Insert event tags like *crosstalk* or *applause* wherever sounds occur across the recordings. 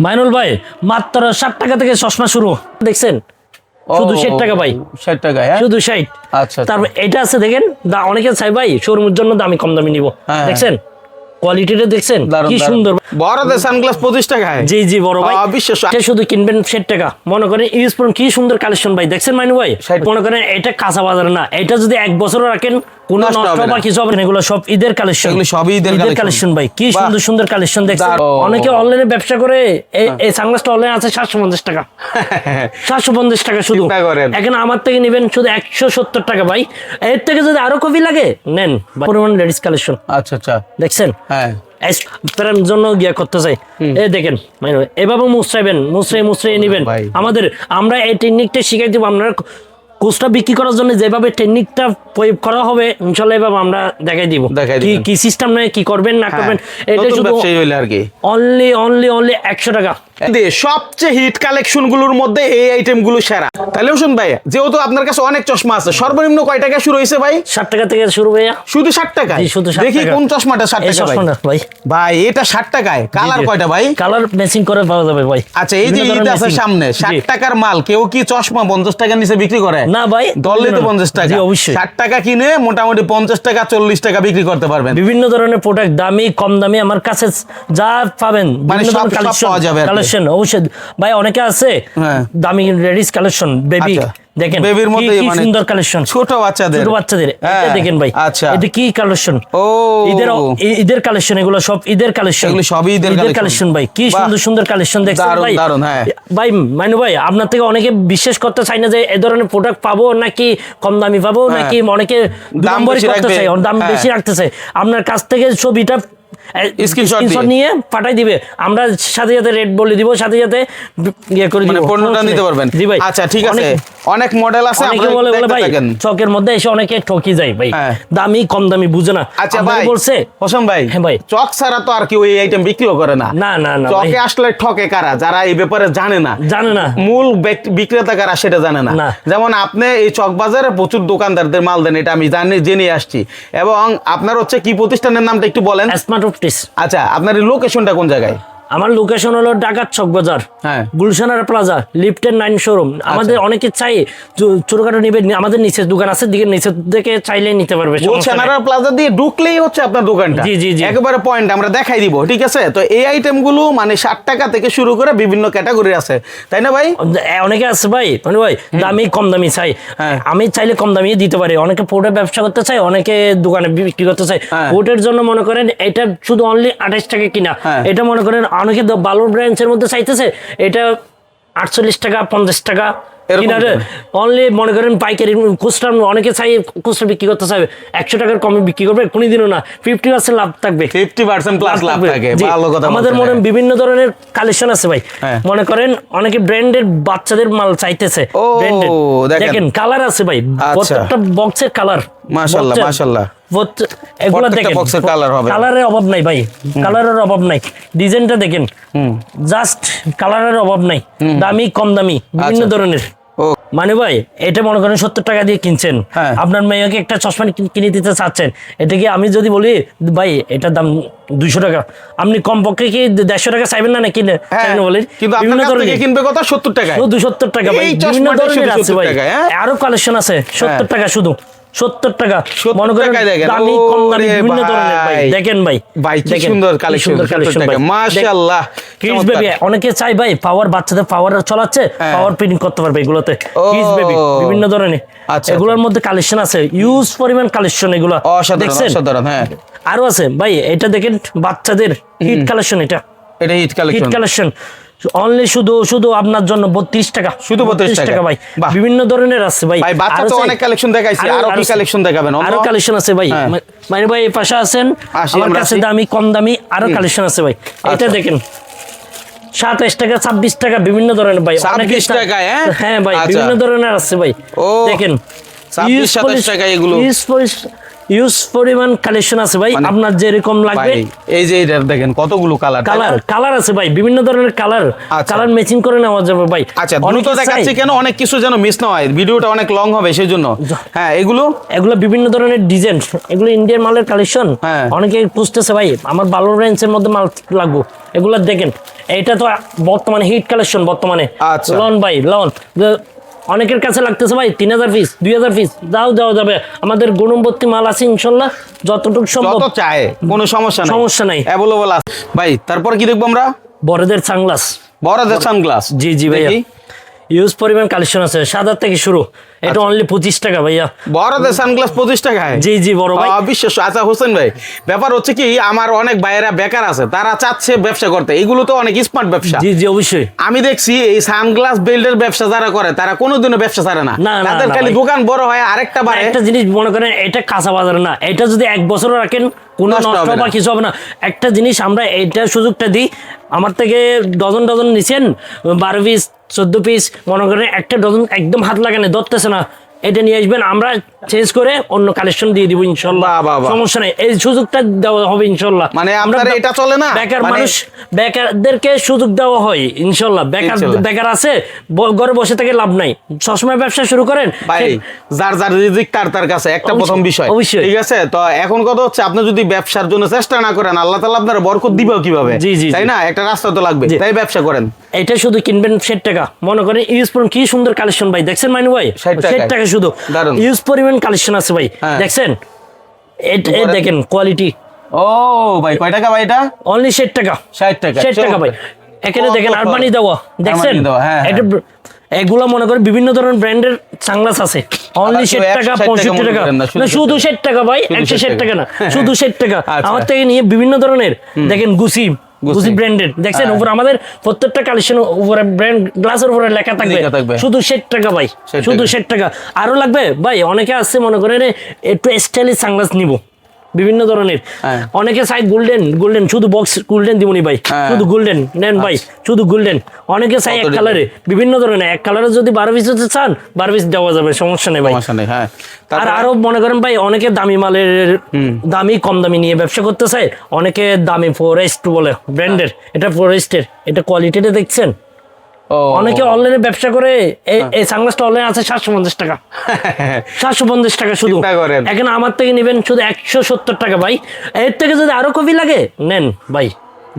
মাইনুল ভাই মাত্র ষাট টাকা থেকে চশমা শুরু। দেখছেন? শুধু ষাট টাকা ভাই। ষাট টাকা হ্যাঁ? শুধু ষাট। আচ্ছা তারপর এটা আছে দেখেন দা অনেকে চাই ভাই শোরুমের জন্য দামি কম দামি নিব। হ্যাঁ। দেখছেন? কোয়ালিটিটা দেখছেন? কি সুন্দর। বড়দের সানগ্লাস পঁচিশ টাকায়। জি জি বড় ভাই। আহ, এটা শুধু কিনবেন ষাট টাকা। মনে করেন ইউজ করুন কি সুন্দর কালেকশন ভাই। দেখছেন মাইনু ভাই? মনে করেন এটা কাঁচা বাজার না। এটা যদি এক বছর রাখেন কোনো নষ্ট। বা কিছু হবে না। এগুলো সব ঈদের কালেকশন এগুলো সবই ঈদের কালেকশন ভাই। কি সুন্দর সুন্দর কালেকশন দেখছেন? অনেকে অনলাইনে ব্যবসা করে এই- সানগ্লাসটা অনলাইনে আছে সাতশো পঞ্চাশ টাকা। *laughs* সাতশো পঞ্চাশ টাকা শুধু। এখানে আমার থেকে নেবেন শুধু একশো সত্তর টাকা ভাই। এর থেকে যদি আরও কপি লাগে নেন। পরিমাণ লেডিস কালেকশন আচ্ছা আচ্ছা। দেখছেন? হ্যাঁ। প্রেম জন্য গিয়া করতে চাই। এই দেখেন মানে এভাবে মুসরাইবেন মুসরাই মুসরাই নিবেন। ভাই। আমাদের আমরা এই টেকনিকটা শিখাই দেবো। আপনারা কোর্সটা বিক্রি করার জন্য যেভাবে টেকনিকটা প্রয়োগ করা হবে ইনশাল্লাহ এভাবে আমরা দেখাই দিব। কি কি সিস্টেম নয় কি করবেন না করবেন এটা হ্যাঁ, শুধু আর কি। অনলি অনলি অনলি একশো টাকা। সবচেয়ে হিট কালেকশনগুলোর মধ্যে এই আইটেমগুলো সেরা। তাহলে শুন ভাই যেহেতু আপনার কাছে অনেক চশমা আছে সর্বনিম্ন কয় টাকা শুরু হয়েছে ভাই? ষাট টাকা থেকে শুরু ভাইয়া। শুধু ষাট টাকা শুধু দেখি কোন চশমাটা ষাট টাকা ভাই? ভাই। এটা ষাট টাকায়। কালার কয়টা ভাই? কালার ম্যাচিং করে পাওয়া যাবে ভাই। আচ্ছা এই যে ঈদ আছে সামনে ষাট টাকার মাল কেউ কি চশমা পঞ্চাশ টাকার নিচে বিক্রি করে? না ভাই দললে তো। পঞ্চাশ টাকা। অবশ্যই। ষাট টাকা কিনে মোটামুটি পঞ্চাশ টাকা চল্লিশ টাকা বিক্রি করতে পারবেন। বিভিন্ন ধরনের প্রোডাক্ট দামি কম দামি আমার কাছে যা পাবেন মানে সব- পাওয়া যাবে। কালেকশন অবশ্যই ভাই অনেকে আছে হ্যাঁ। দামি লেডিস কালেকশন বেবি। দেখেন বেবির মধ্যে কি মানে সুন্দর কালেকশন ছোট বাচ্চাদের ছোট বাচ্চাদের এটা হ্যাঁ, দেখেন ভাই আচ্ছা এটা কি কালেকশন ও ঈদের ঈদের কালেকশন এগুলো সব ঈদের কালেকশন এগুলো সবই ঈদের। কালেকশন ভাই কি সুন্দর সুন্দর কালেকশন দেখছেন ভাই দারুণ, হ্যাঁ। ভাই মাইনু ভাই আপনার থেকে অনেকে বিশ্বাস করতে চাই না যে এ ধরনের প্রোডাক্ট পাবো নাকি কম দামি পাবো হ্যাঁ। নাকি অনেকে দাম বেশি রাখবে। চাই দাম। বেশি রাখতে চাই আপনার কাছ থেকে ছবিটা স্ক্রিনশট নিয়ে পাঠাই দিবে। আমরা সাথে সাথে রেট বলে দিব সাথে সাথে ইয়ে করে দিব। মানে পণ্যটা নিতে পারবেন। জি ভাই। আচ্ছা ঠিক আছে। অনেক- মডেল আছে অনেকে বলে বলে ভাই চকের মধ্যে এসে অনেকে ঠকি যায় ভাই। হ্যাঁ। দামি কম দামি বুঝে না। আচ্ছা ভাই। বলছে হোসেন ভাই হ্যাঁ ভাই। চক ছাড়া তো আর কেউ এই আইটেম বিক্রিও করে না। না না না চকে আসলে ঠকে কারা? যারা এই ব্যাপারে জানে না। জানে না। মূল বিক্রেতা কারা সেটা জানে না। যেমন আপনি এই চক বাজারে প্রচুর দোকানদারদের মাল দেন এটা আমি জানি জেনে আসছি। এবং আপনার হচ্ছে কি প্রতিষ্ঠানের নামটা একটু বলেন? স্মার্ট আচ্ছা আপনার লোকেশনটা কোন জায়গায়? আমার লোকেশন হলো ঢাকার চক বাজার হ্যাঁ। গুলশানার প্লাজা লিফটের নাইন শোরুম আমাদের অনেকে চাই ছোটখাটো নিবে আমাদের নিচে দোকান আছে দিকে নিচে থেকে চাইলে নিতে পারবে। গোলছানারা প্লাজা দিয়ে ঢুকলেই হচ্ছে আপনার দোকানটা জি, জি, জি। একেবারে পয়েন্ট আমরা দেখাই দিব ঠিক আছে তো এই আইটেমগুলো মানে ষাট টাকা থেকে শুরু করে বিভিন্ন ক্যাটাগরি আছে তাই না ভাই অনেকে আছে ভাই মানে ভাই দামি কম দামি চাই হ্যাঁ। আমি চাইলে কম দামি দিতে পারি অনেকে পোর্টের ব্যবসা করতে চাই অনেকে দোকানে বিক্রি করতে চাই হ্যাঁ। পোর্টের জন্য মনে করেন এটা শুধু অনলি আঠাশ টাকা কিনা হ্যাঁ। এটা মনে করেন অনেকে বালুর ব্রাঞ্চের মধ্যে চাইতেছে এটা আটচল্লিশ টাকা পঞ্চাশ টাকা। অনলি মনে করেন পাইকারি খুচরা অনেকে চাই খুচরা বিক্রি করতে চাইবে। একশো টাকার কমে বিক্রি করবে কোনোদিনও না। ফিফটি পার্সেন্ট লাভ থাকবে। ফিফটি পার্সেন্ট প্লাস লাভ থাকে আমাদের মনে। বিভিন্ন ধরনের কালেকশন আছে ভাই। হ্যাঁ। মনে করেন অনেকে ব্র্যান্ডের বাচ্চাদের মাল চাইতেছে ও, দেখেন। কালার আছে ভাই। আচ্ছা। প্রত্যেকটা বক্সের কালার মাশাআল্লাহ, মাশাআল্লাহ। এগুলো দেখেন হবে। কালারের অভাব নাই ভাই। কালারের অভাব নাই। ডিজাইনটা দেখেন। জাস্ট কালারের অভাব নাই। দামি কম দামি বিভিন্ন আচ্ছা। ধরনের। মানে ভাই এটা মনে করেন সত্তর টাকা দিয়ে কিনছেন। হ্যাঁ। আপনার মেয়েকে একটা চশমা কিনে দিতে চাচ্ছেন। এটা কি আমি যদি বলি ভাই এটার দাম দুইশো টাকা। আপনি কমপক্ষে কি দেড়শো টাকা চাইবেন না না কিনে বলি বলেন? কিন্তু বিভিন্ন ধরনের। কিনবে কথা সত্তর টাকা শুধু সত্তর টাকা ভাই। বিভিন্ন ধরনের আছে ভাই। হ্যাঁ? আরও কালেকশন আছে সত্তর টাকা শুধু। সত্তর টাকা। মনে করেন দামি কম দামি বিভিন্ন ধরনের ভাই। দেখেন ভাই। ভাই, কি সুন্দর কি collection, সুন্দর 70 collection টাকা। ভাই। মাশাআল্লাহ, কিডস বেবি অনেকে চাই ভাই পাওয়ার বাচ্চাদের পাওয়ার চলাচ্ছে। পাওয়ার প্রিন্ট করতে পারবে এগুলোতে। কিডস বেবি বিভিন্ন ধরনের। আচ্ছা, এগুলোর মধ্যে কালেকশন আছে। ইউজ পরিমাণ কালেকশন এগুলো। অসাধারণ অসাধারণ হ্যাঁ। আরও আছে। ভাই এটা দেখেন বাচ্চাদের হিট কালেকশন এটা। এটা hit hit collection collection only শুধু শুধু আপনার জন্য বত্রিশ টাকা। শুধু 32 টাকা। ভাই। বিভিন্ন ধরনের আছে ভাই। ভাই, বাচ্চা তো অনেক collection দেখাইছি, আরো- কি collection দেখাবেন? আরও কালেকশন আছে ভাই। মানে ভাই এই পাশে আছেন। আমার কাছে দামি কম দামি আরও কালেকশন আছে ভাই। এটা আচ্ছা। দেখেন। সাতাইশ টাকা ছাব্বিশ টাকা বিভিন্ন ধরনের ভাই। 26 টাকায়, হ্যাঁ? হ্যাঁ ভাই আচ্ছা। বিভিন্ন ধরনের আছে ভাই। দেখেন। 26, Use 27 polish- টাকায় এগুলো। Use পরিমাণ কালেকশন আছে ভাই মানে- আপনার যেরকম লাগবে। এই যে এটা দেখেন কতগুলো কালার কালার কালার আছে ভাই বিভিন্ন ধরনের কালার আচ্ছা। কালার ম্যাচিং করে নেওয়া যাবে ভাই। আচ্ছা অনেকে দ্রুত দেখাচ্ছি কেন? অনেক কিছু যেন মিস না হয়। ভিডিওটা অনেক লং হবে সেই জন্য। হ্যাঁ এগুলো? এগুলো বিভিন্ন ধরনের ডিজাইন এগুলো ইন্ডিয়ান মালের কালেকশন হ্যাঁ। অনেকে খুঁজতেছে ভাই আমার ভালো রেঞ্জের মধ্যে মাল লাগবো। এগুলো দেখেন এটা তো বর্তমানে হিট কালেকশন বর্তমানে। আচ্ছা। লন ভাই লন অনেকের কাছে লাগতেছে ভাই তিন হাজার পিস দুই হাজার পিস দাও দেওয়া যাবে আমাদের গুণবর্তী মাল আছে ইনশাল্লাহ যতটুকু সম্ভব। চায় কোনো সমস্যা নাই। সমস্যা নাই। অ্যাভেলেবল আছে। ভাই তারপর কি দেখব আমরা? বড়দের সানগ্লাস। বড়দের সানগ্লাস। জি জি ভাইয়া। ইউজ পরিমাণ কালেকশন আছে। সাদার থেকে শুরু। এটা আচ্ছা। অনলি পঁচিশ টাকা ভাইয়া। বড়দের সানগ্লাস পঁচিশ টাকায়? জি জি বড় ভাই। অবিশ্বাস্য। আচ্ছা হোসেন ভাই ব্যাপার হচ্ছে কি আমার অনেক ভাইয়েরা বেকার আছে তারা চাচ্ছে ব্যবসা করতে। এগুলো তো অনেক স্মার্ট ব্যবসা। জি জি অবশ্যই। আমি দেখছি এই সানগ্লাস বেল্টের ব্যবসা যারা করে তারা কোনোদিনও ব্যবসা ছাড়ে না। তাদের খালি দোকান বড় হয় আরেকটা বাড়ে। একটা জিনিস মনে করেন এটা কাঁচা বাজার না। এটা যদি এক বছর রাখেন কোনো নষ্ট বা কিছু হবে না। একটা জিনিস আমরা এইটার সুযোগটা দিই আমার থেকে ডজন ডজন নিছেন বারো পিস চোদ্দ পিস মনে করেন একটা ডজন একদম হাত লাগানে ধরতেছে না। এটা নিয়ে আসবেন আমরা চেঞ্জ করে অন্য কালেকশন দিয়ে দিব ইনশাল্লাহ। সমস্যা নেই এই সুযোগটা দেওয়া হবে ইনশাল্লাহ। মানে আমরা আপনার এটা চলে না? বেকার মানে- মানুষ বেকারদেরকে সুযোগ দেওয়া হয় ইনশাল্লাহ। বেকার বেকার আছে ঘরে বসে থেকে লাভ নাই। সবসময় ব্যবসা শুরু করেন ভাই যার যার রিজিক তার তার কাছে একটা প্রথম বিষয়। অবশ্যই। ঠিক আছে? তো এখন কথা হচ্ছে আপনি যদি ব্যবসার জন্য চেষ্টা না করেন আল্লাহ তাআলা আপনার বরকত দিবেও কীভাবে? জি, জি, তাই না? একটা রাস্তা তো লাগবে তাই ব্যবসা করেন। এটা শুধু কিনবেন ষাট টাকা। মনে করেন ইউজ পরিমাণ কি সুন্দর কালেকশন ভাই। দেখছেন মাইনু ভাই? 60 ষাট টাকা শুধু। ইউজ পরিমাণ কালেকশন আছে ভাই। হ্যাঁ। দেখছেন? দেখেন কোয়ালিটি ও ভাই কয় টাকা ভাই এটা? অনলি ষাট টাকা। ষাট টাকা ষাট টাকা ভাই। এখানে দেখেন? আরবানি দেওয়া। দেখছেন? দেওয়া, হ্যাঁ, এটা এগুলো মনে করেন বিভিন্ন ধরনের ব্র্যান্ডের সানগ্লাস আছে। অনলি ষাট টাকা পঁয়ষট্টি টাকা। না, শুধু না 60 ষাট টাকা। ভাই একশো ষাট টাকা না শুধু ষাট টাকা। আচ্ছা। আমার থেকে নিয়ে বিভিন্ন ধরনের। দেখেন গুসি গুসি ব্র্যান্ডেড দেখছেন হ্যাঁ। উপর আমাদের প্রত্যেকটা কালেকশন উপরে ব্র্যান্ড গ্লাসের উপরে লেখা থাকবে। শুধু ষাট টাকা ভাই। শুধু। ষাট টাকা। আরও লাগবে? ভাই অনেকে আসছে মনে করেন একটু স্টাইলিশ সানগ্লাস নিব। বিভিন্ন ধরনের। হ্যাঁ। অনেকে চাই গোল্ডেন গোল্ডেন শুধু বক্স গোল্ডেন দিবনি ভাই। হ্যাঁ। শুধু গোল্ডেন নেন ভাই শুধু গোল্ডেন অনেকে চাই এক কালারে বিভিন্ন ধরনের। এক কালারে যদি বারো পিস হতে চান বারো পিস দেওয়া যাবে সমস্যা নেই ভাই। সমস্যা নেই হ্যাঁ। আর আরও মনে করেন ভাই অনেকে দামি মালের দামি কম দামি নিয়ে ব্যবসা করতে চায় অনেকে দামি ফরেস্ট বলে ব্র্যান্ডের এটা ফরেস্টের এটা কোয়ালিটিটা দেখছেন? অনেকে অনলাইনে ব্যবসা করে এই- সানগ্লাসটা অনলাইনে আছে সাতশো পঞ্চাশ টাকা। *laughs* সাতশো পঞ্চাশ টাকা শুধু। এখানে আমার থেকে নেবেন শুধু একশো সত্তর টাকা ভাই। এর থেকে যদি আরও কপি লাগে নেন ভাই।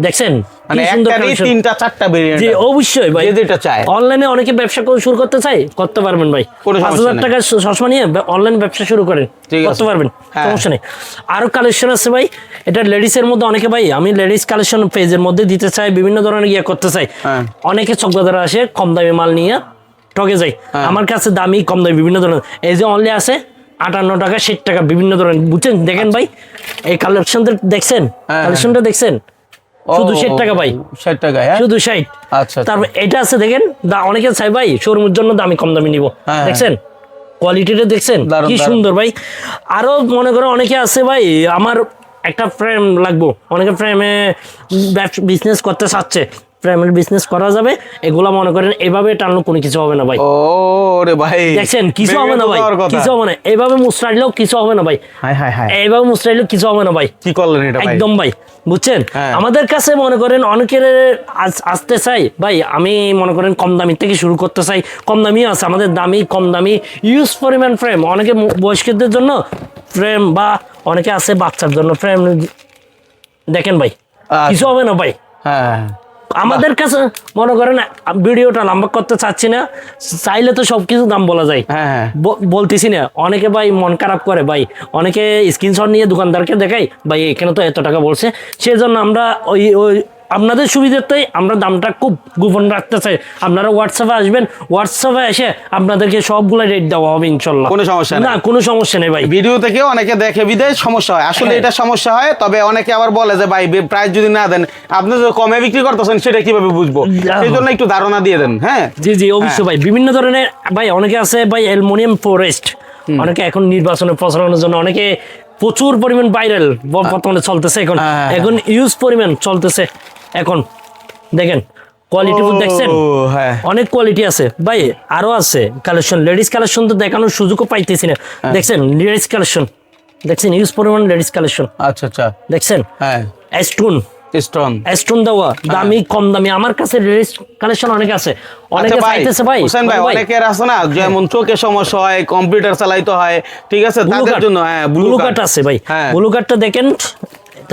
দেখছেন? মানে একটারই তিনটা চারটা ভেরিয়েন্ট জি অবশ্যই ভাই। যেটা চায়। অনলাইনে অনেকে ব্যবসা করে শুরু করতে চাই করতে পারবেন ভাই। কোনো পাঁচ সমস্যা হাজার নেই। টাকা চশমা নিয়ে অনলাইন ব্যবসা শুরু করেন করতে পারবেন হ্যাঁ। সমস্যা নেই। আরও কালেকশন আছে ভাই। এটা লেডিস এর মধ্যে অনেকে ভাই আমি লেডিস কালেকশন পেজের মধ্যে দিতে চাই বিভিন্ন ধরনের ইয়ে করতে চাই। হ্যাঁ। অনেকে চকবাজারে আসে কম দামি মাল নিয়ে ঠকে যায়। হ্যাঁ। আমার কাছে দামি কম দামি বিভিন্ন ধরনের। এই যে অনলি আছে আটান্ন টাকা ষাট টাকা বিভিন্ন ধরনের। বুঝছেন? দেখেন ভাই এই কালেকশনটা দেখছেন। কালেকশনটা দেখছেন? শুধু ষাট টাকা ভাই। ষাট টাকা হ্যাঁ? শুধু ষাট। আচ্ছা, আচ্ছা। তারপর এটা আছে দেখেন দা- অনেকে চাই ভাই শোরুমের জন্য দামি কম দামি নিব। হ্যাঁ। দেখছেন? কোয়ালিটিটা দেখছেন? কি সুন্দর ভাই। আরও মনে করো অনেকে আছে ভাই আমার একটা ফ্রেম লাগবো। অনেকে ফ্রেমে বিজনেস করতে চাচ্ছে। ফ্রেমের বিজনেস করা যাবে এগুলা মনে করেন এভাবে টানলে কোনো কিছু হবে না ভাই। ও রে ভাই দেখছেন কিছু হবে না ভাই কিছু হবে না এইভাবে মুসরাইলেও কিছু হবে না ভাই। হায় হায় হায়। এইভাবে মুসরাইলেও কিছু হবে না ভাই। কি করলেন এটা ভাই? একদম ভাই বুঝছেন? হ্যাঁ। আমাদের কাছে মনে করেন অনেকের আসতে চাই ভাই আমি মনে করেন কম দামি থেকে শুরু করতে চাই কম দামি আছে আমাদের দামি কম দামি ইউজ পরিমাণ ফ্রেম অনেকে বয়স্কদের জন্য ফ্রেম বা অনেকে আছে বাচ্চার জন্য ফ্রেম দেখেন ভাই আচ্ছা। কিছু হবে না ভাই। হ্যাঁ। আমাদের কাছে মনে করেন ভিডিওটা লম্বা করতে চাচ্ছি না চাইলে তো সবকিছু দাম বলা যায়। হ্যাঁ হ্যাঁ। বলতেছি না অনেকে ভাই মন খারাপ করে ভাই। অনেকে স্ক্রিনশট নিয়ে দোকানদারকে দেখাই ভাই এখানে তো এত টাকা বলছে। সেই জন্য আমরা ওই ওই আপনাদের সুবিধার্থেই আমরা দামটা খুব গোপন রাখতে চাই আপনারা হোয়াটসঅ্যাপে আসবেন হোয়াটসঅ্যাপে এসে আপনাদেরকে সবগুলো রেট দেওয়া হবে ইনশাল্লাহ। কোনো সমস্যা না কোনো সমস্যা নেই ভাই। ভিডিও থেকে অনেকে দেখে বিদায় সমস্যা হয়। আসলে হ্যাঁ। এটা সমস্যা হয় তবে অনেকে আবার বলে যে ভাই প্রাইস যদি না দেন আপনি যদি কমে বিক্রি করতেছেন সেটা কীভাবে বুঝব? সেই জন্য একটু ধারণা দিয়ে দেন হ্যাঁ? জি জি অবশ্যই ভাই। বিভিন্ন ধরনের ভাই অনেকে আছে ভাই অ্যালুমিনিয়াম ফরেস্ট অনেকে এখন নির্বাচনে প্রচারণের জন্য অনেকে প্রচুর পরিমাণ ভাইরাল বর্তমানে চলতেছে এখন। হ্যাঁ, হ্যাঁ। এখন ইউজ পরিমাণ চলতেছে। এখন দেখেন কোয়ালিটি দেখছেন? হ্যাঁ। অনেক কোয়ালিটি আছে। ভাই আরও আছে কালেকশন লেডিস কালেকশন তো দেখানোর সুযোগও পাইতেছি না। হ্যাঁ। দেখছেন লেডিস কালেকশন দেখছেন ইউজ পরিমাণ লেডিস কালেকশন আচ্ছা আচ্ছা। দেখছেন? হ্যাঁ। স্টোন স্টোন স্টোন দেওয়া দামি কম দামি। আমার কাছে লেডিস কালেকশন অনেক আছে। আচ্ছা অনেকে ভাই চাইতেছে ভাই হোসেন ভাই অনেকের আছে না যেমন চোখে সমস্যা হয় কম্পিউটার চালাইতে হয় ঠিক আছে? তাদের জন্য হ্যাঁ ব্লু কার্ড আছে ভাই। হ্যাঁ। ব্লু কার্ডটা দেখেন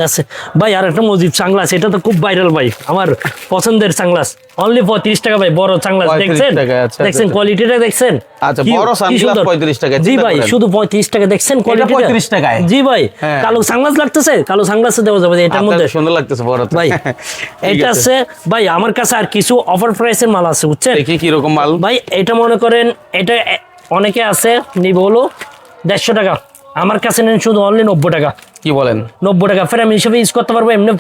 আছে। ভাই আর একটা মজিদ সাংলাস এটা তো খুব ভাইরাল ভাই আমার পছন্দের সাংলাস অনলি পঁয়ত্রিশ টাকা ভাই বড় সাংলাস দেখছেন? টাকা, আচ্ছা, দেখছেন আচ্ছা। কোয়ালিটিটা দেখছেন? আচ্ছা, বড় কি sunglass সুন্দর। 35 টাকা, জি ভাই শুধু পঁয়ত্রিশ টাকা দেখছেন কোয়ালিটি 35 টাকায়? জি ভাই হ্যাঁ। কালো সাংলাস লাগতেছে? কালো সাংলাস দেওয়া যাবে এটার মধ্যে। সুন্দর লাগতেছে বড়। ভাই এটা আছে। আছে ভাই আমার কাছে আর কিছু অফার প্রাইসের মাল আছে বুঝছেন? দেখি কি রকম মাল। ভাই এটা মনে করেন এটা অনেকে আছে নিব হলো দেড়শো টাকা। আমার কাছে নেন শুধু অনলি নব্বই টাকা। কি বলেন? নব্বই টাকা। ফ্রেম হিসেবে ইউজ করতে পারব এমনি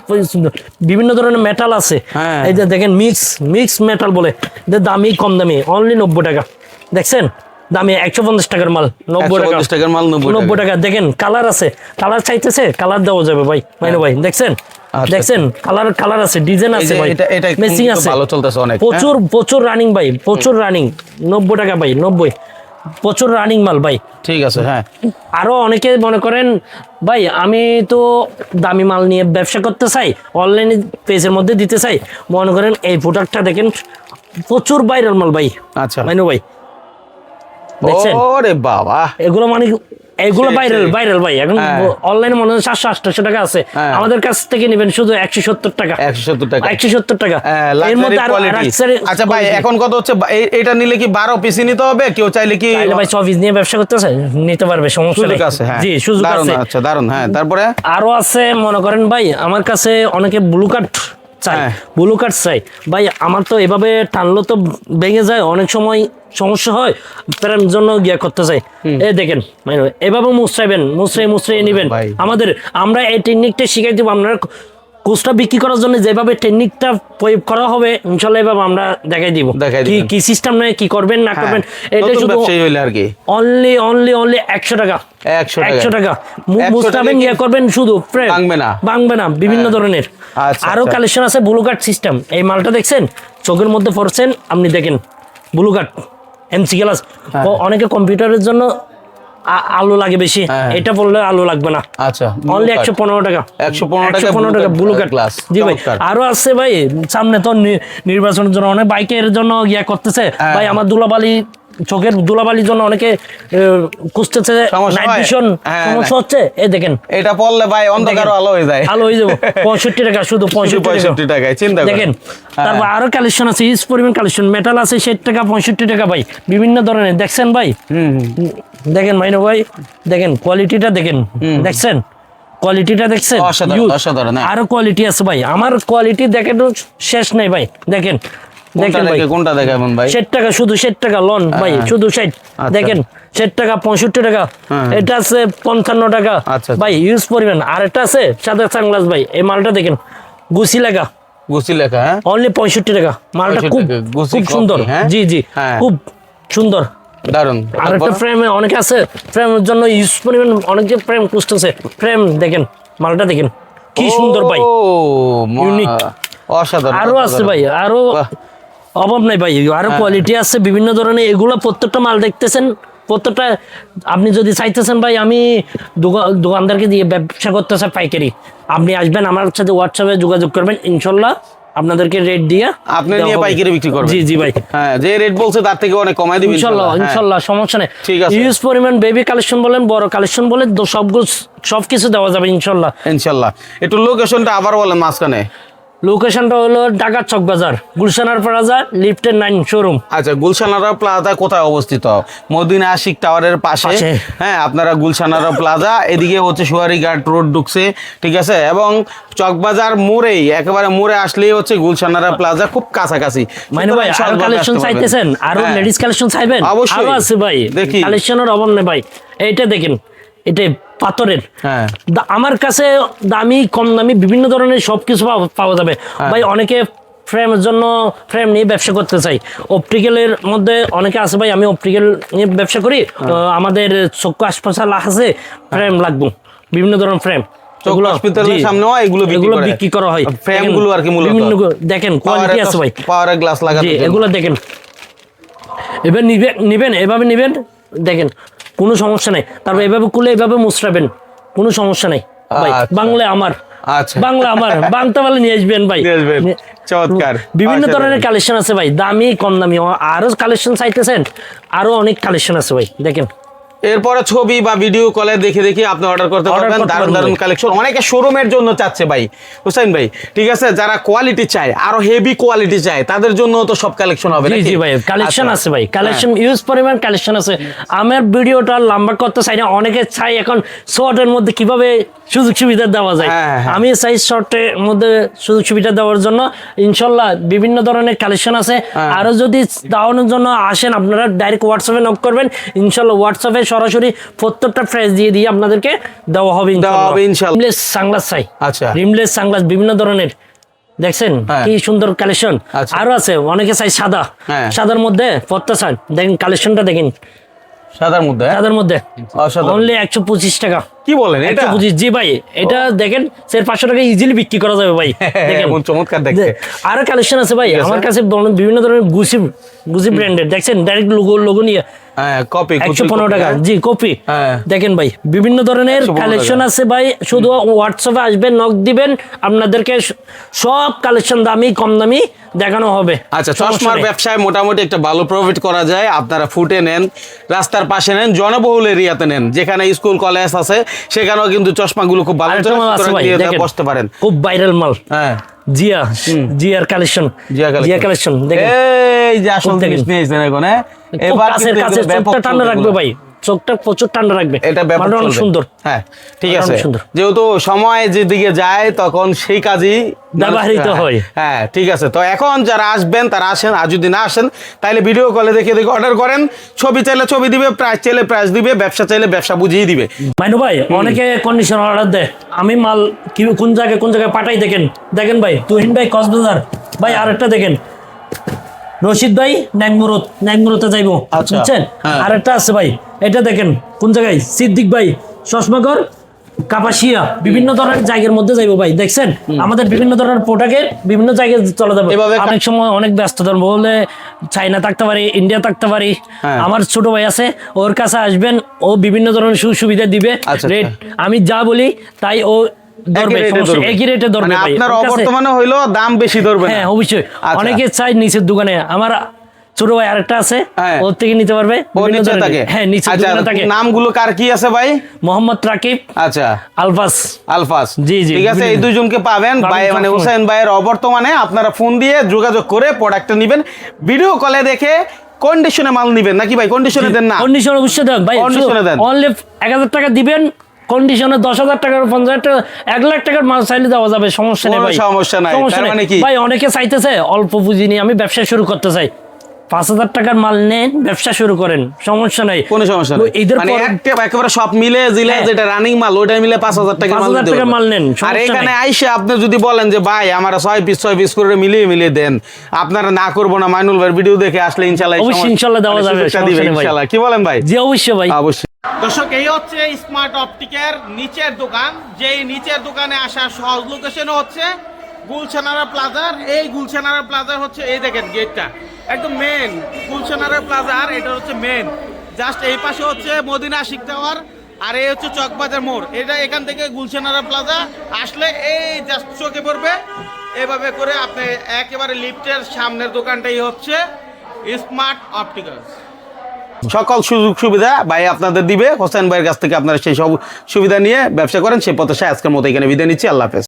বিভিন্ন ধরনের মেটাল আছে। হ্যাঁ। এই যে দেখেন মিক্স মিক্স মেটাল বলে। দামি কম দামি অনলি নব্বই টাকা। দেখছেন? দামি একশো পঞ্চাশ টাকার মাল নব্বই টাকা। 150 টাকার মাল 90 টাকা। নব্বই টাকা। দেখেন কালার আছে। কালার চাইতেছে কালার দেওয়া যাবে ভাই মাইনু ভাই। দেখছেন? আচ্ছা, দেখছেন? কালার কালার আছে ডিজাইন আছে ভাই। মেসিং আছে। ভালো চলতেছে অনেক, হ্যাঁ? প্রচুর প্রচুর রানিং ভাই প্রচুর রানিং নব্বই টাকা ভাই নব্বই। প্রচুর রানিং মাল ভাই। ঠিক আছে হ্যাঁ। আরও অনেকে মনে করেন ভাই আমি তো দামি মাল নিয়ে ব্যবসা করতে চাই অনলাইনে পেজের মধ্যে দিতে চাই। মনে করেন এই প্রোডাক্টটা দেখেন প্রচুর ভাইরাল মাল ভাই। আচ্ছা। মাইনু ভাই ওরে বাবা। এগুলো মানে এগুলো ভাইরাল ভাইরাল ভাই। এখন হ্যাঁ। অনলাইনে মনে হয় সাতশো আটশো টাকা আছে। হ্যাঁ। আমাদের কাছ থেকে নেবেন শুধু একশো সত্তর টাকা। একশো সত্তর টাকা। একশো সত্তর টাকা। হ্যাঁ, এর মধ্যে আরও আচ্ছা ভাই এখন কত হচ্ছে? এটা নিলে কি বারো পিসি নিতে হবে? কেউ চাইলে কি ভাই চব্বিশ নিয়ে ব্যবসা করতে চাই নিতে পারবে সমস্যা নেই। আছে হ্যাঁ। জি সুযোগ আছে। আচ্ছা দারুণ হ্যাঁ তারপরে? আরও আছে মনে করেন ভাই আমার কাছে অনেকে ব্লু কার্ড চাই হ্যাঁ। ব্লু কার্ড চাই ভাই আমার তো এভাবে টানলো তো ভেঙে যায়। অনেক সময় সমস্যা হয় তার জন্য গিয়া করতে চাই। এই দেখেন এভাবে মুসরাইবেন মুসরাই মুসরাই নেবেন। আমাদের আমরা এই টেকনিকটা শিখাই দেবো আপনারা কোর্সটা বিক্রি করার জন্য যেভাবে টেকনিকটা প্রয়োগ করা হবে ইনশাল্লাহ এভাবে আমরা দেখাই দিব। কি কি সিস্টেম নয় কি করবেন না হ্যাঁ, করবেন এটা শুধু আর কি। অনলি অনলি অনলি একশো টাকা। 100 টাকা। একশো টাকা। 100 মুস্তাবেন ইয়ে করবেন শুধু। ভাঙবে না। ভাঙবে না বিভিন্ন ধরনের। আচ্ছা, আরও আচ্ছা। কালেকশন আছে ব্লু কার্ড সিস্টেম এই মালটা দেখছেন? চোখের মধ্যে পড়ছেন আপনি দেখেন ব্লু কার্ড এমসি ক্লাস অনেকে কম্পিউটারের জন্য আলু লাগে বেশি। হ্যাঁ। এটা বললে আলু লাগবে না। আচ্ছা অনলি একশো পনেরো টাকা। 115 টাকা পনেরো টাকা ব্লু কার্ড ক্লাস জি ভাই আরও আছে ভাই সামনে তো নির্বাচনের জন্য অনেক বাইকের জন্য ইয়া করতেছে। হ্যাঁ। ভাই আমার দুলাবালি চোখের দুলাবালির জন্য অনেকে এ, নাইট ভিশন হ্যাঁ, সমস্যা হচ্ছে? এই দেখেন। এটা পড়লে ভাই অন্ধকার আলো হয়ে যায়। আলো হয়ে যাব। *laughs* পঁয়ষট্টি টাকা শুধু পঁয়ষট্টি পঁয়ষট্টি টাকা। টাকায় চিন্তা। দেখেন হ্যাঁ। তারপর আরও কালেকশন আছে ইউজ পরিমাণ কালেকশন মেটাল আছে ষাট টাকা পঁয়ষট্টি টাকা ভাই। বিভিন্ন ধরনের দেখছেন ভাই। দেখেন মাইনো ভাই দেখেন কোয়ালিটিটা দেখেন। দেখছেন? কোয়ালিটিটা দেখছেন? হ্যাঁ। আরও কোয়ালিটি আছে ভাই। আমার কোয়ালিটি দেখেন শেষ নাই ভাই। দেখেন দেখেন ভাই। কোনটা দেখাবেন ভাই? ষাট টাকা শুধু ষাট টাকা লন ভাই শুধু ষাট। আচ্ছা। দেখেন ষাট টাকা পঁয়ষট্টি টাকা হ্যাঁ। এটা আছে পঞ্চান্ন টাকা। আচ্ছা। ভাই ইউজ পরিমাণ। আর একটা আছে সাদা সানগ্লাস ভাই এই মালটা দেখেন গুছি লাগা গুছি লেখা হ্যাঁ? অনলি পঁয়ষট্টি টাকা। মালটা খুব খুব সুন্দর। হ্যাঁ? জি জি হ্যাঁ। খুব সুন্দর। দারুণ। আর একটা ফ্রেমে অনেক আছে। ফ্রেমের জন্য ইউজ পরিমাণ অনেক যে ফ্রেম খুঁজতেছে ফ্রেম দেখেন মালটা দেখেন কি সুন্দর ভাই। Unique। অসাধারণ আরও আছে ভাই আরও। অভাব নাই ভাই আরও কোয়ালিটি আছে বিভিন্ন ধরনের এগুলো প্রত্যেকটা মাল দেখতেছেন প্রত্যেকটা আপনি যদি চাইতেছেন ভাই আমি দোকানদারকে দিয়ে ব্যবসা করতে চাই পাইকারি আপনি আসবেন আমার সাথে হোয়াটসঅ্যাপে যোগাযোগ করবেন ইনশাল্লাহ আপনাদেরকে রেট দিয়ে আপনি নিয়ে পাইকারি বিক্রি করবেন। জি জি ভাই। হ্যাঁ যে রেট বলছে তার থেকে অনেক কমাই দিবেন ইনশাল্লাহ হ্যাঁ। ইনশাল্লাহ সমস্যা নেই। ঠিক আছে। ইউজ পরিমাণ বেবি কালেকশন বলেন বড় কালেকশন বলেন তো সব সব কিছু দেওয়া যাবে ইনশাল্লাহ। ইনশাল্লাহ। একটু লোকেশনটা আবার বলেন মাঝখানে। লোকেশনটা হলো ঢাকার চক বাজার। গুলশানার প্লাজা লিফটের নাইন শোরুম। আচ্ছা গুলশানারা প্লাজা কোথায় অবস্থিত? মদিনা আশিক টাওয়ারের পাশে। হ্যাঁ আপনারা গুলশানারা প্লাজা এদিকে হচ্ছে সুয়ারিঘাট রোড ঢুকছে ঠিক আছে? এবং চকবাজার মোড়েই একেবারে মোড়ে আসলেই হচ্ছে গুলশানারা প্লাজা খুব কাছাকাছি। মানে ভাই আরও কালেকশন চাইতেছেন? আরও। লেডিস কালেকশন চাইবেন? অবশ্যই। আছে ভাই। দেখি। কালেকশনের অভাব নেই ভাই। এইটা দেখেন। এটা পাথরের। হ্যাঁ। আমার কাছে দামি কম দামি বিভিন্ন ধরনের সব কিছু পাওয়া- যাবে। হ্যাঁ। ভাই অনেকে ফ্রেমের জন্য ফ্রেম নিয়ে ব্যবসা করতে চাই। অপটিক্যালের মধ্যে অনেকে আছে ভাই আমি অপটিক্যাল নিয়ে ব্যবসা করি। হ্যাঁ। আমাদের চক্ষু আশপাশাল আছে ফ্রেম লাগবে। বিভিন্ন ধরনের ফ্রেম। বিক্রি করে। হয়। আর কি দেখেন কোয়ালিটি আছে ভাই। গ্লাস এগুলো দেখেন। এবার নিবে নিবেন এভাবে নিবেন। দেখেন কোনো সমস্যা নাই। তারপর এভাবে খুলে এভাবে মুসরাবেন কোনো সমস্যা নাই। ভাই আচ্ছা। বাংলা আমার। আচ্ছা। বাংলা আমার। বাংলা বলে নিয়ে আসবেন ভাই। চমৎকার। বিভিন্ন ধরনের কালেকশন আছে ভাই দামি কম দামি। আরও কালেকশন চাইতেছেন আরও অনেক কালেকশন আছে ভাই দেখেন। এরপরে ছবি বা ভিডিও কলে দেখে দেখে আপনি অর্ডার করতে পারবেন। দারুণ দারুণ কালেকশন অনেকে শোরুমের জন্য চাচ্ছে ভাই। হুসাইন ভাই ঠিক আছে? যারা কোয়ালিটি চায় আরও হেভি কোয়ালিটি চায় তাদের জন্য তো সব কালেকশন হবে জি ভাই কালেকশন আচ্ছা। আছে ভাই। কালেকশন ইউজ পরিমাণ কালেকশন আছে। আমার ভিডিওটা লম্বা করতে চাই না। অনেকে চাই এখন শর্টের মধ্যে কীভাবে সুযোগ সুবিধা দেওয়া যায়? হ্যাঁ, হ্যাঁ। আমি চাই শর্টের মধ্যে সুযোগ সুবিধা দেওয়ার জন্য। ইনশাল্লাহ বিভিন্ন ধরনের কালেকশন আছে। হ্যাঁ। আরও যদি দেওয়ানোর জন্য আসেন আপনারা ডাইরেক্ট হোয়াটসঅ্যাপে নক করবেন। ইনশাল্লাহ হোয়াটসঅ্যাপে সরাসরি প্রত্যেকটা প্রাইস দিয়ে দিয়ে আপনাদেরকে দেওয়া হবে রিমলেস সাংলাস চাই। আচ্ছা। রিমলেস সাংলাস বিভিন্ন ধরনের। দেখছেন? হ্যাঁ। কি সুন্দর কালেকশন আচ্ছা। আরও আছে অনেকে চাই সাদা। হ্যাঁ। সাদার মধ্যে পত্তা চান। দেখেন কালেকশনটা দেখেন। সাদার মধ্যে? হ্যাঁ? সাদার মধ্যে। অনলি একশো পঁচিশ টাকা। কি বলেন এটা? পঁচিশ। জি ভাই এটা দেখেন পাঁচশো টাকা ইজিলি বিক্রি করা যাবে ভাই। দেখেন। চমৎকার দেখতে। আরও কালেকশন আছে ভাই। আমার কাছে বিভিন্ন ধরনের গুসি গুসি ব্র্যান্ডের দেখছেন? ডাইরেক্ট লোগো লোগো নিয়ে হ্যাঁ কপি একশো পনেরো টাকা। জি কপি হ্যাঁ। দেখেন ভাই বিভিন্ন ধরনের কালেকশন আছে ভাই শুধু হোয়াটসঅ্যাপে আসবেন নক দিবেন আপনাদেরকে সব কালেকশন দামি কম দামি দেখানো হবে। আচ্ছা চশমার ব্যবসায় মোটামুটি একটা ভালো প্রফিট করা যায়। আপনারা ফুটে নেন রাস্তার পাশে নেন জনবহুল এরিয়াতে নেন। যেখানে স্কুল কলেজ আছে সেখানেও কিন্তু চশমাগুলো খুব ভালো বসতে পারেন। খুব ভাইরাল মাল। হ্যাঁ। জিয়া জিয়ার কালেকশন জিয়া। কালেকশন দেখেন এই যে আসল জিনিস। নিয়ে এখন হ্যাঁ? এবার কাছে কাছে রাখবে ভাই চোখটা প্রচুর ঠান্ডা রাখবে। এটা ব্যাপক মালটা অনেক সুন্দর। হ্যাঁ ঠিক আছে। সুন্দর। যেহেতু সময় যেদিকে যায় তখন সেই কাজই ব্যবহৃত হ্যাঁ, হয়। হ্যাঁ ঠিক আছে। তো এখন যারা আসবেন তারা আসেন আর যদি না আসেন তাহলে ভিডিও কলে দেখে দেখে অর্ডার করেন। ছবি চাইলে ছবি দিবে প্রাইস চাইলে প্রাইস দিবে ব্যবসা চাইলে ব্যবসা বুঝিয়ে দিবে। মাইনু ভাই অনেকে কন্ডিশন অর্ডার দেয়। আমি মাল কি কোন জায়গায় কোন জায়গায় পাঠাই দেখেন। দেখেন ভাই তুহিন ভাই কক্সবাজার। ভাই আরেকটা দেখেন। রশিদ ভাই ন্যাংমুরত ন্যাংমুরতে যাইবো আচ্ছা, বুঝছেন? হ্যাঁ। আরেকটা আছে ভাই এটা দেখেন কোন জায়গায়? সিদ্দিক ভাই চশমাগর কাপাসিয়া বিভিন্ন ধরনের জায়গার মধ্যে যাইবো ভাই দেখছেন? আমাদের বিভিন্ন ধরনের প্রোডাক্টের বিভিন্ন জায়গায় চলে যাবে। অনেক সময় অনেক ব্যস্ততার বলে চাইনা থাকতে পারি ইন্ডিয়া থাকতে পারি। হ্যাঁ। আমার ছোট ভাই আছে ওর কাছে আসবেন ও বিভিন্ন ধরনের সুযোগ সুবিধা দিবে আচ্ছা, রেট। আচ্ছা। আমি যা বলি তাই ও ধরবে সমস্যা- একই রেটে ধরবে আপনার অবর্তমানে হইল দাম বেশি ধরবে হ্যাঁ অবশ্যই। অনেকে চাই নিচের দোকানে। আমার ছোট ভাই আরেকটা আছে। ওর থেকে নিতে পারবে। ও নিচে থাকে। নিচের দোকানে থাকে। নামগুলো কার কি আছে ভাই? মোহাম্মদ রাকিব আচ্ছা। আলফাস। আলফাস। জি, জি, ঠিক আছে এই পাবেন। ভাই মানে। হুসাইন ভাইয়ের অবর্তমানে আপনারা ফোন দিয়ে যোগাযোগ করে প্রোডাক্টটা নেবেন। ভিডিও কলে দেখে কন্ডিশনে মাল নেবেন। নাকি ভাই কন্ডিশনে দেন না? কন্ডিশন অবশ্যই দেন। ভাই দেন। অনলি এক হাজার টাকা দিবেন কন্ডিশনে দশ হাজার টাকার পঞ্চাশ হাজার টাকা এক লাখ টাকার মাল চাইলে দেওয়া যাবে সমস্যা নেই সমস্যা নাই। সমস্যা নেই। মানে কি? ভাই অনেকে চাইতেছে অল্প পুঁজি নিয়ে আমি ব্যবসা শুরু করতে চাই। পাঁচ হাজার টাকার মাল নেন ব্যবসা শুরু করেন সমস্যা নাই। কোনো সমস্যা নেই। ঈদের মানে একটা একেবারে সব মিলে জিলে হ্যাঁ। যেটা রানিং মাল ওইটা মিলে পাঁচ হাজার টাকা 5,000 টাকার মাল নেন, আর এখানে আইসে আপনি যদি বলেন যে ভাই আমার ছয় পিস ছয় পিস করে মিলিয়ে মিলিয়ে দেন। আপনারা না করব না মাইনুল ভাই ভিডিও দেখে আসলে ইনশাল্লাহ অবশ্যই ইনশাল্লাহ দেওয়া মানে যাবে। ইনশাল্লাহ কি বলেন ভাই? জি অবশ্যই ভাই। অবশ্যই। দর্শক, এই হচ্ছে স্মার্ট অপটিকের নিচের দোকান। যেই নিচের দোকানে আসার সহজ লোকেশন হচ্ছে গুলশানারা প্লাজার এই গুলশানারা প্লাজার হচ্ছে এই দেখেন গেটটা একদম মেন গুলশানারা প্লাজার এটা হচ্ছে মেন জাস্ট এই পাশে হচ্ছে মদিনা আশিক টাওয়ার আর এই হচ্ছে চকবাজার মোড়। এটা এখান থেকে গুলশানারা প্লাজা আসলে এই জাস্ট চোখে পড়বে। এভাবে করে আপনি একেবারে লিফটের সামনের দোকানটাই হচ্ছে স্মার্ট অপটিক্যাল সকল সুযোগ সুবিধা ভাই আপনাদের দিবে। হোসেন ভাইয়ের কাছ থেকে আপনারা সেই সব সুবিধা নিয়ে ব্যবসা করেন সেই পথে আজকের মতো এখানে বিদায় নিচ্ছি। আল্লাহ হাফেজ।